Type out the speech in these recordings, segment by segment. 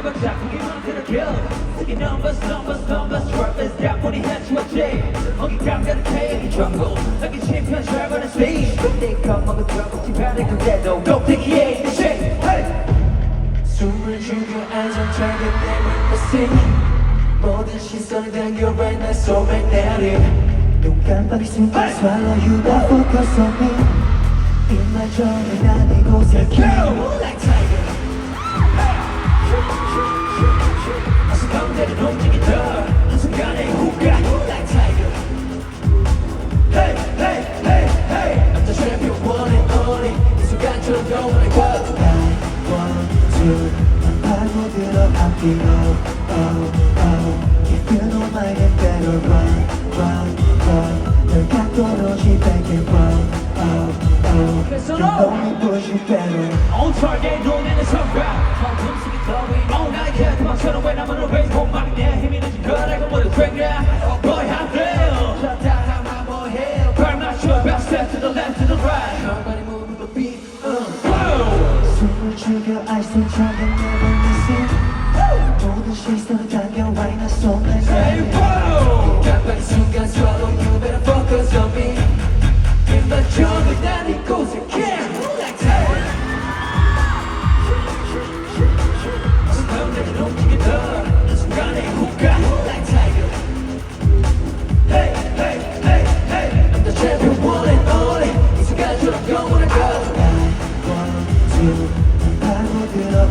can 내가 자꾸 기만 들어겨 Taking numbers, numbers, numbers Droppers down when he has to a J 거기 감가는 K jungle 여기 챔피언 잘 가는 stage 그때 겁먹어 들어가 집안에 그대도 꼭대기에 있는 shake hey! 숨을 죽여 안정차게 내뱉는 sing 모든 시선을 당겨 right 내 속에 내리 눈 깜빡이 순간 swallow you but focus on me 입만 전에 난 이곳에 Go! Like tiger 이 순간처럼 영원히 와 One, two 난 파고들어 I'm the oh, oh, oh If you know my name better run, run, run 널 갖고 노지 back and run, oh, oh 그래서 You know me push you better On target 눈에는 선가 방금 속이 더위 Oh 나의 도망쳐는 왜 나만 always 본방이 내 힘이 늦은 걸 알고 모두 그랬 missing, trying to never missing. Golden chase the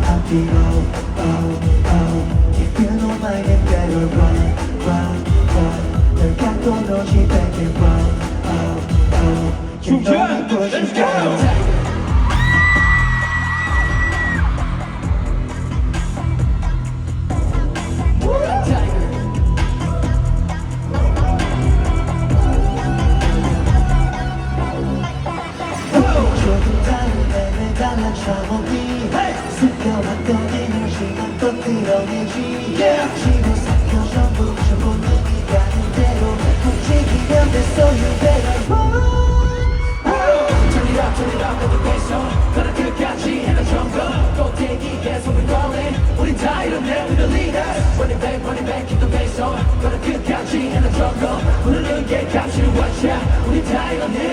파고들어 I'm the oh, oh, oh If you know my name better run, run, run 널 갖고 노지 back and run, oh, oh You know me push you 차원이 숨겨왔던 이런 시간 또 드러내지 지구 섞여 전부 주고 눈이 가는 대로 움직이면 됐어 You better move Turn it up, turn it up, 모두 패션 그런 끝까지 해나 점검 꼭대기에 손을 걸린 우린 다 이렇네, we're the leaders Running back, running back, keep the pace on 그런 끝까지 해나 점검 흐르는 게 값이 watch out 우린 다 이렇네